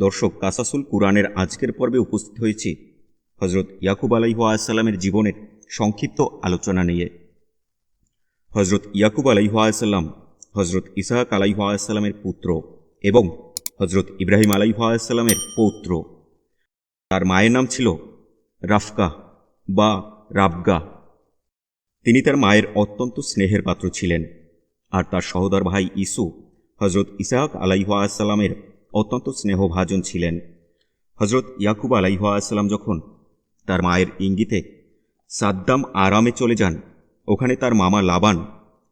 দর্শক কাসাসুল কুরআনের আজকের পর্বে উপস্থিত হয়েছি হজরত ইয়াকুব আলাইহাসাল্লামের জীবনের সংক্ষিপ্ত আলোচনা নিয়ে। হজরত ইয়াকুব আলাইহাসাল্লাম হজরত ইসাহাক আলাইহাসাল্লামের পুত্র এবং হজরত ইব্রাহিম আলাইহাসাল্লামের পৌত্র। তার মায়ের নাম ছিল রাফকা বা রাবগা। তিনি তার মায়ের অত্যন্ত স্নেহের পাত্র ছিলেন। আর তার সহোদর ভাই ইসু হজরত ইসাহাক আলাইহাসাল্লামের অত্যন্ত স্নেহভাজন ছিলেন। হজরত ইয়াকুব আলাইহাসাল্লাম যখন তার মায়ের ইঙ্গিতে সাদ্দাম আরামে চলে যান, ওখানে তার মামা লাবান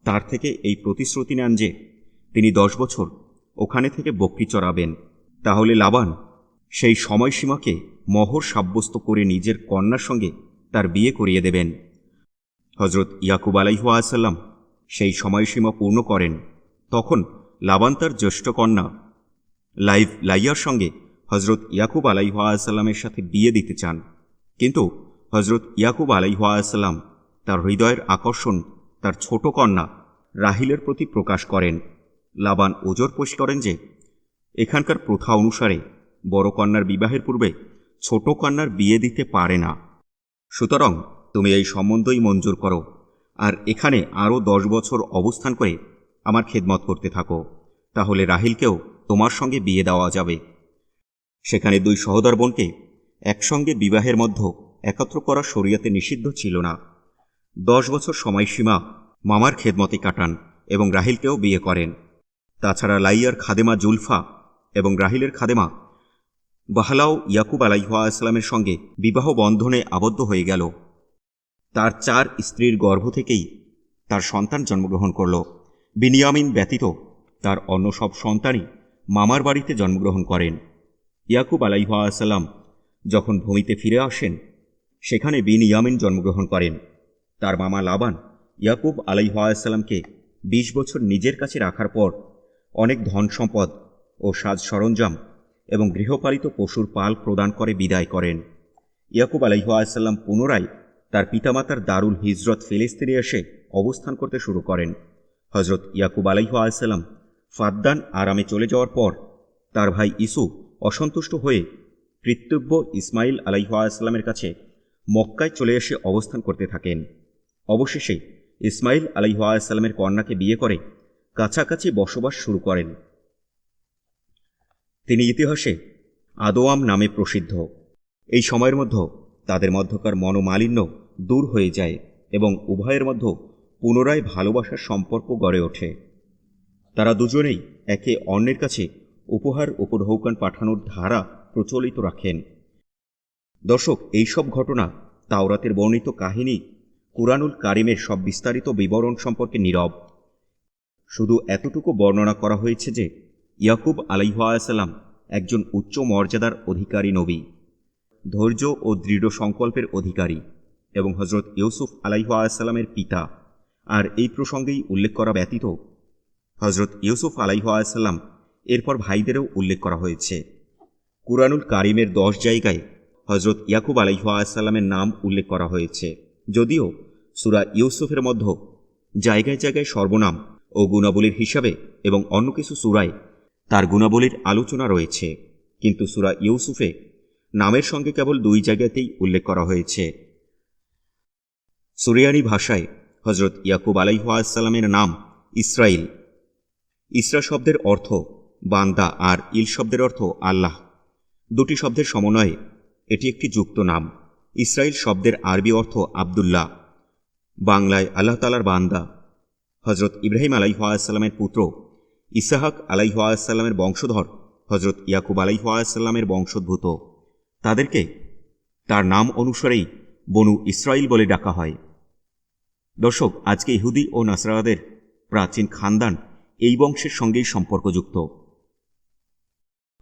তার থেকে এই প্রতিশ্রুতি নেন যে তিনি দশ বছর ওখানে থেকে বকরি চড়াবেন। তাহলে লাবান সেই সময়সীমাকে মহর সাব্যস্ত করে নিজের কন্যার সঙ্গে তার বিয়ে করিয়ে দেবেন। হজরত ইয়াকুব আলাইহাসাল্লাম সেই সময়সীমা পূর্ণ করেন। তখন লাবান তার জ্যেষ্ঠ কন্যা লাইভ লাইয়ার সঙ্গে হজরত ইয়াকুব আলাইহাসাল্লামের সাথে বিয়ে দিতে চান। কিন্তু হজরত ইয়াকুব আলাইহাসাল্লাম তার হৃদয়ের আকর্ষণ তার ছোট কন্যা রাহিলের প্রতি প্রকাশ করেন। লাবান ওজর পোষ করেন যে, এখানকার প্রথা অনুসারে বড় কন্যার বিবাহের পূর্বে ছোট কন্যার বিয়ে দিতে পারে না। সুতরাং তুমি এই সম্বন্ধই মঞ্জুর করো আর এখানে আরও দশ বছর অবস্থান করে আমার খেদমত করতে থাকো। তাহলে রাহিলকেও তোমার সঙ্গে বিয়ে দেওয়া যাবে। সেখানে দুই সহোদর বোনকে একসঙ্গে বিবাহের মধ্য একত্র করা শরিয়াতে নিষিদ্ধ ছিল না। দশ বছর সময়সীমা মামার খেদমতে কাটান এবং রাহিলকেও বিয়ে করেন। তাছাড়া লাইয়ার খাদেমা জুলফা এবং রাহিলের খাদেমা বাহালাও ইয়াকুব আলাইহাসালামের সঙ্গে বিবাহ বন্ধনে আবদ্ধ হয়ে গেল। তার চার স্ত্রীর গর্ভ থেকেই তার সন্তান জন্মগ্রহণ করল। বিনিয়ামিন ব্যতীত তার অন্য সব সন্তানই মামার বাড়িতে জন্মগ্রহণ করেন। ইয়াকুব আলাইহাসাল্লাম যখন ভূমিতে ফিরে আসেন, সেখানে বিন ইয়ামিন জন্মগ্রহণ করেন। তার মামা লাবান ইয়াকুব আলাইহাসাল্লামকে বিশ বছর নিজের কাছে রাখার পর অনেক ধন সম্পদ ও সাজ সরঞ্জাম এবং গৃহপালিত পশুর পাল প্রদান করে বিদায় করেন। ইয়াকুব আলাইহাসাল্লাম পুনরায় তার পিতামাতার দারুল হিজরত ফিলিস্তিনে এসে অবস্থান করতে শুরু করেন। হজরত ইয়াকুব আলাইহাসাল্লাম ফাদ্দান আরামে চলে যাওয়ার পর তার ভাই ইসু অসন্তুষ্ট হয়ে কৃতব্য ইসমাইল আলাইহাসাল্লামের কাছে মক্কায় চলে এসে অবস্থান করতে থাকেন। অবশেষে ইসমাইল আলাইহাসাল্লামের কন্যাকে বিয়ে করে কাছাকাছি বসবাস শুরু করেন। তিনি ইতিহাসে আদোয়াম নামে প্রসিদ্ধ। এই সময়ের মধ্যে তাদের মধ্যকার মনোমালিন্য দূর হয়ে যায় এবং উভয়ের মধ্যে পুনরায় ভালোবাসার সম্পর্ক গড়ে ওঠে। তারা দুজনেই একে অন্যের কাছে উপহার ও উপঢৌকান পাঠানোর ধারা প্রচলিত রাখেন। দর্শক, এইসব ঘটনা তাওরাতের বর্ণিত কাহিনী কুরআনুল কারিমের সব বিস্তারিত বিবরণ সম্পর্কে নীরব। শুধু এতটুকু বর্ণনা করা হয়েছে যে, ইয়াকুব আলাইহাসাল্লাম একজন উচ্চ মর্যাদার অধিকারী নবী, ধৈর্য ও দৃঢ় সংকল্পের অধিকারী এবং হজরত ইউসুফ আলাইহাসাল্লামের পিতা। আর এই প্রসঙ্গেই উল্লেখ করা ব্যতীত হজরত ইউসুফ আলাইহাসাল্লাম এরপর ভাইদেরও উল্লেখ করা হয়েছে। কুরআনুল কারিমের দশ জায়গায় হজরত ইয়াকুব আলাইহাসাল্লামের নাম উল্লেখ করা হয়েছে। যদিও সুরা ইউসুফের মধ্য জায়গায় জায়গায় সর্বনাম ও গুণাবলীর হিসাবে এবং অন্য কিছু সুরায় তার গুণাবলীর আলোচনা রয়েছে। কিন্তু সুরা ইউসুফে নামের সঙ্গে কেবল দুই জায়গাতেই উল্লেখ করা হয়েছে। সুরিয়ানি ভাষায় হজরত ইয়াকুব আলাইহাসাল্লামের নাম ইসরাইল। ইসরা শব্দের অর্থ বান্দা আর ইল শব্দের অর্থ আল্লাহ। দুটি শব্দের সমন্বয়ে এটি একটি যুক্ত নাম। ইসরাইল শব্দের আরবি অর্থ আবদুল্লাহ। বাংলায় আল্লাহ তালার বান্দা। হজরত ইব্রাহিম আলাইহাসাল্লামের পুত্র ইসাহাক আলাইহাসাল্লামের বংশধর হজরত ইয়াকুব আলাইহাসাল্লামের বংশোদ্ভূত। তাদেরকে তার নাম অনুসারেই বনু ইসরাইল বলে ডাকা হয়। দর্শক, আজকে ইহুদি ও নাসরাদের প্রাচীন খানদান এই বংশের সঙ্গেই সম্পর্কযুক্ত।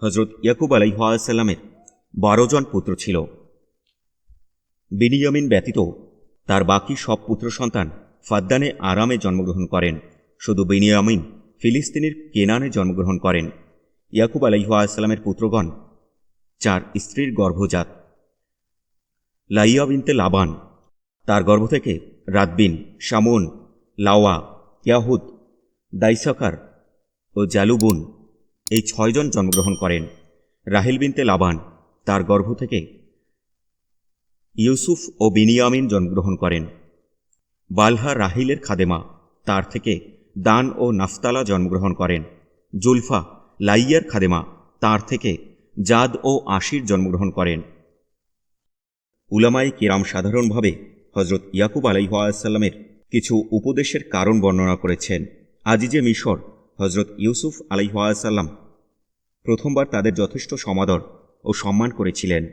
হজরত ইয়াকুব আলাইহাসাল্লামের বারো জন পুত্র ছিল। বিনিয়ামিন ব্যতীত তার বাকি সব পুত্র সন্তান ফাদ্দানে আরামে জন্মগ্রহণ করেন। শুধু বিনিয়ামিন, ফিলিস্তিনের কেনানে জন্মগ্রহণ করেন। ইয়াকুব আলাইহাসাল্লামের পুত্রগণ চার স্ত্রীর গর্ভজাত। লাইয়া বিনতে লাবান, তার গর্ভ থেকে রাতবিন, শামুন, লাওয়া, ইয়াহুদ দাইসাকার ও জালুবুন এই ছয়জন জন্মগ্রহণ করেন। রাহিল বিনতে লাবান, তার গর্ভ থেকে ইউসুফ ও বিনিয়ামিন জন্মগ্রহণ করেন। বালহা রাহিলের খাদেমা, তার থেকে দান ও নাফতালা জন্মগ্রহণ করেন। জুলফা লাইয়ার খাদেমা, তার থেকে জাদ ও আশির জন্মগ্রহণ করেন। উলামাই কিরাম সাধারণভাবে হজরত ইয়াকুব আলাইহাসাল্লামের কিছু উপদেশের কারণ বর্ণনা করেছেন। আজিজে মিশর হজরত ইউসুফ আলাইহাসাল্লাম প্রথমবার তাদের যথেষ্ট সমাদর ও সম্মান করেছিলেন।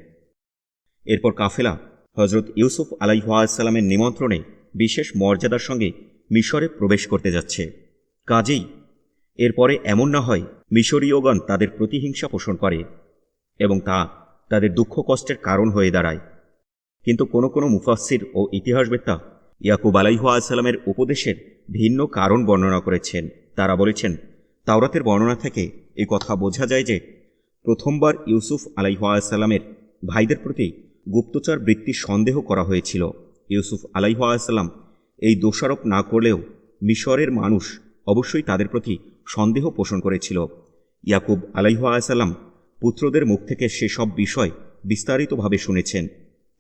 এরপর কাফেলা হজরত ইউসুফ আলাইহাসাল্লামের নিমন্ত্রণে বিশেষ মর্যাদার সঙ্গে মিশরে প্রবেশ করতে যাচ্ছে। কাজেই এরপরে এমন না হয় মিশরীয়গণ তাদের প্রতিহিংসা পোষণ করে এবং তা তাদের দুঃখ কষ্টের কারণ হয়ে দাঁড়ায়। কিন্তু কোনো কোনো মুফাসির ও ইতিহাসবেত্তা ইয়াকুব আলাইহাসাল্লামের উপদেশের ভিন্ন কারণ বর্ণনা করেছেন। তারা বলেছেন, তাওরাতের বর্ণনা থেকে এই কথা বোঝা যায় যে প্রথমবার ইউসুফ আলাইহাসাল্লামের ভাইদের প্রতি গুপ্তচর বৃত্তির সন্দেহ করা হয়েছিল। ইউসুফ আলাইহাসাল্লাম এই দোষারোপ না করলেও মিশরের মানুষ অবশ্যই তাদের প্রতি সন্দেহ পোষণ করেছিল। ইয়াকুব আলাইহাসাল্লাম পুত্রদের মুখ থেকে সেসব বিষয় বিস্তারিতভাবে শুনেছেন।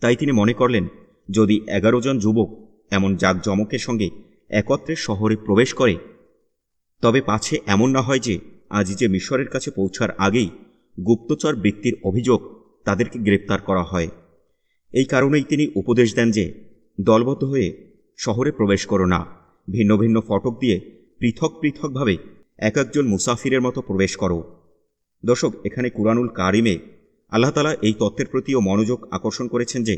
তাই তিনি মনে করলেন, যদি এগারো জন যুবক এমন জাঁকজমকের সঙ্গে একত্রে শহরে প্রবেশ করে। তবে পাছে এমন না হয় যে আজ যে মিশরের কাছে পৌঁছার আগেই গুপ্তচর বৃত্তির অভিযোগ তাদেরকে গ্রেপ্তার করা হয়। এই কারণেই তিনি উপদেশ দেন যে, দলবদ্ধ হয়ে শহরে প্রবেশ করো না। ভিন্ন ভিন্ন ফটক দিয়ে পৃথক পৃথকভাবে এক একজন মুসাফিরের মতো প্রবেশ করো। দর্শক, এখানে কুরআনুল কারিমে আল্লাহতালা এই তত্ত্বের প্রতিও মনোযোগ আকর্ষণ করেছেন যে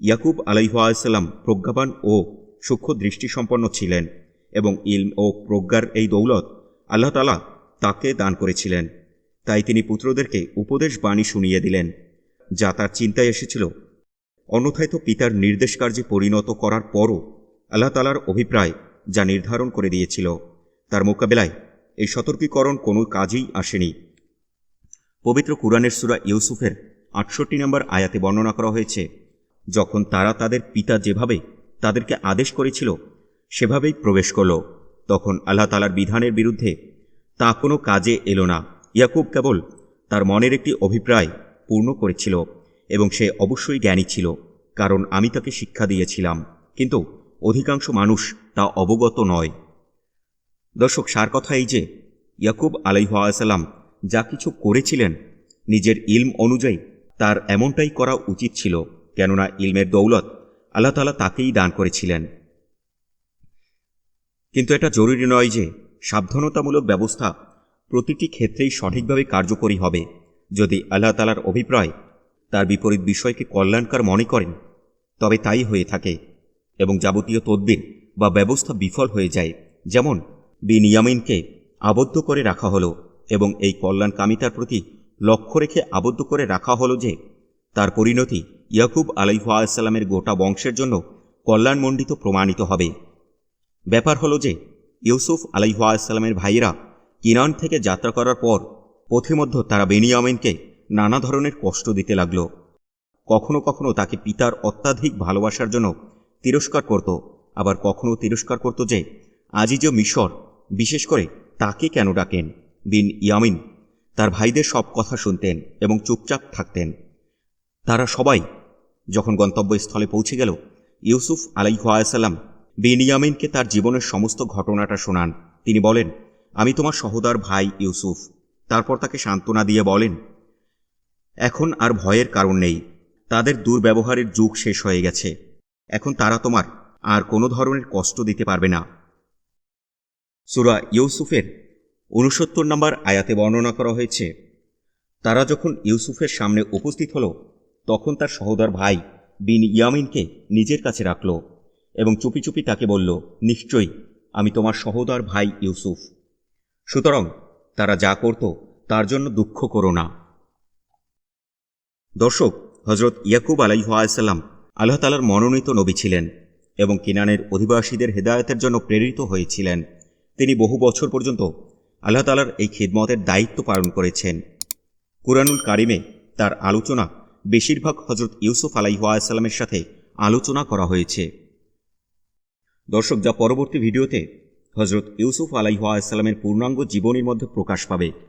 ইয়াকুব আলাইহাসাল্লাম প্রজ্ঞাবান ও সূক্ষ্ম দৃষ্টিসম্পন্ন ছিলেন এবং ইলম ও প্রজ্ঞার এই দৌলত আল্লাহ তালা তাকে দান করেছিলেন। তাই তিনি পুত্রদেরকে উপদেশ বাণী শুনিয়ে দিলেন, যা তার চিন্তায় এসেছিল। অন্যথায় তো পিতার নির্দেশ কার্যে পরিণত করার পরও আল্লাহ তালার অভিপ্রায় যা নির্ধারণ করে দিয়েছিল, তার মোকাবেলায় এই সতর্কীকরণ কোনো কাজেই আসেনি। পবিত্র কুরআনের সুরা ইউসুফের আটষট্টি নম্বর আয়াতে বর্ণনা করা হয়েছে যখন তারা তাদের পিতা যেভাবে তাদেরকে আদেশ করেছিল, সেভাবেই প্রবেশ করল। তখন আল্লাহ তালার বিধানের বিরুদ্ধে তা কোনো কাজে এলো না। ইয়াকুব কেবল তার মনের একটি অভিপ্রায় পূর্ণ করেছিল এবং সে অবশ্যই জ্ঞানী ছিল, কারণ আমি তাকে শিক্ষা দিয়েছিলাম। কিন্তু অধিকাংশ মানুষ তা অবগত নয়। দর্শক, সার কথা এই যে ইয়াকুব আলাইহাসাল্লাম যা কিছু করেছিলেন, নিজের ইলম অনুযায়ী তার এমনটাই করা উচিত ছিল। কেননা ইলমের দৌলত আল্লাহ তালা তাকেই দান করেছিলেন। কিন্তু এটা জরুরি নয় যে সাবধানতামূলক ব্যবস্থা প্রতিটি ক্ষেত্রেই সঠিকভাবে কার্যকরী হবে, যদি আল্লাহ তালার অভিপ্রায় তার বিপরীত বিষয়কে কল্যাণকার মনে করেন, তবে তাই হয়ে থাকে এবং যাবতীয় তদ্বির বা ব্যবস্থা বিফল হয়ে যায়, যেমন বিনিয়ামিনকে আবদ্ধ করে রাখা হলো এবং এই কল্যাণকামিতার প্রতি লক্ষ্য রেখে আবদ্ধ করে রাখা হলো যে তার পরিণতি ইয়াকুব আলাইহাসাল্লামের গোটা বংশের জন্য কল্যাণমণ্ডিত প্রমাণিত হবে। ব্যাপার হলো যে, ইউসুফ আলাইহাসাল্লামের ভাইয়েরা কিনান থেকে যাত্রা করার পর পথিমধ্য তারা বেনিয়ামিনকে নানা ধরনের কষ্ট দিতে লাগল। কখনো কখনো তাকে পিতার অত্যাধিক ভালোবাসার জন্য তিরস্কার করত, আবার কখনো তিরস্কার করত যে, আজিজ মিশর, বিশেষ করে তাকে কেন ডাকেন? বিন ইয়ামিন তার ভাইদের সব কথা শুনতেন এবং চুপচাপ থাকতেন। তারা সবাই যখন গন্তব্যস্থলে পৌঁছে গেল, ইউসুফ আলাইহাসাল্লাম বিনিয়ামিনকে তার জীবনের সমস্ত ঘটনাটা শোনান। তিনি বলেন, আমি তোমার সহোদর ভাই ইউসুফ। তারপর তাকে সান্ত্বনা দিয়ে বলেন, এখন আর ভয়ের কারণ নেই। তাদের দুর্ব্যবহারের যুগ শেষ হয়ে গেছে। এখন তারা তোমার আর কোনো ধরনের কষ্ট দিতে পারবে না। সুরা ইউসুফের উনসত্তর নম্বর আয়াতে বর্ণনা করা হয়েছে, তারা যখন ইউসুফের সামনে উপস্থিত হল তখন তার সহোদর ভাই বিন ইয়ামিনকে নিজের কাছে রাখল এবং চুপি চুপি তাকে বলল, নিশ্চয়ই, আমি তোমার সহোদর ভাই ইউসুফ। সুতরাং তারা যা করত তার জন্য দুঃখ করো না। দর্শক হজরত ইয়াকুব আলাইহাসাল্লাম আল্লাহ তালার মনোনীত নবী ছিলেন এবং কিনানের অধিবাসীদের হেদায়তের জন্য প্রেরিত হয়েছিলেন। তিনি বহু বছর পর্যন্ত আল্লাহ তালার এই খিদমতের দায়িত্ব পালন করেছেন। কুরআনুল কারিমে তার আলোচনা বেশিরভাগ হজরত ইউসুফ আলাইহাসাল্লামের সাথে আলোচনা করা হয়েছে। দর্শক, যা পরবর্তী ভিডিওতে হজরত ইউসুফ আলাইহাসাল্লামের পূর্ণাঙ্গ জীবনীর মধ্যে প্রকাশ পাবে।